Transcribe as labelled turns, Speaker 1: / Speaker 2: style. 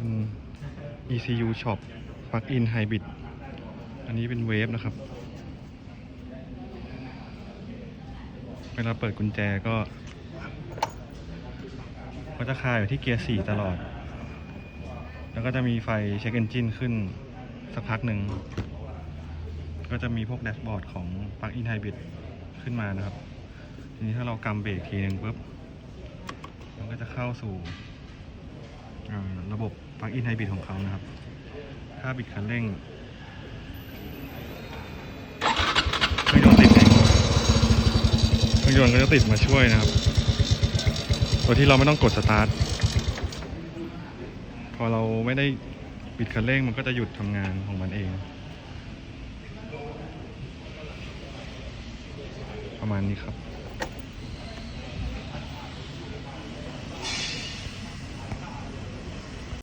Speaker 1: เป็น ECU Shop Plug-in Hybrid อันนี้เป็นเวฟนะครับ เวลาเปิดกุญแจก็ก็จะคาอยู่ที่เกียร์4ตลอด แล้วก็จะมีไฟเช็คเอนจินขึ้นสักพักหนึ่ง ก็จะมีพวกแดชบอร์ดของ Plug-in Hybrid ขึ้นมานะครับ ทีนี้ถ้าเรากำเบรกทีหนึ่งปุ๊บ มันก็จะเข้าสู่ ระบบ Plug-in Hybrid ของเขานะครับ ถ้าบิดคันเร่งเครื่องยนต์ติดเองเครื่องยนต์ก็จะติดมาช่วยนะครับ โดยที่เราไม่ต้องกดสตาร์ท พอเราไม่ได้บิดคันเร่งมันก็จะหยุดทำงานของมันเอง ประมาณนี้ครับ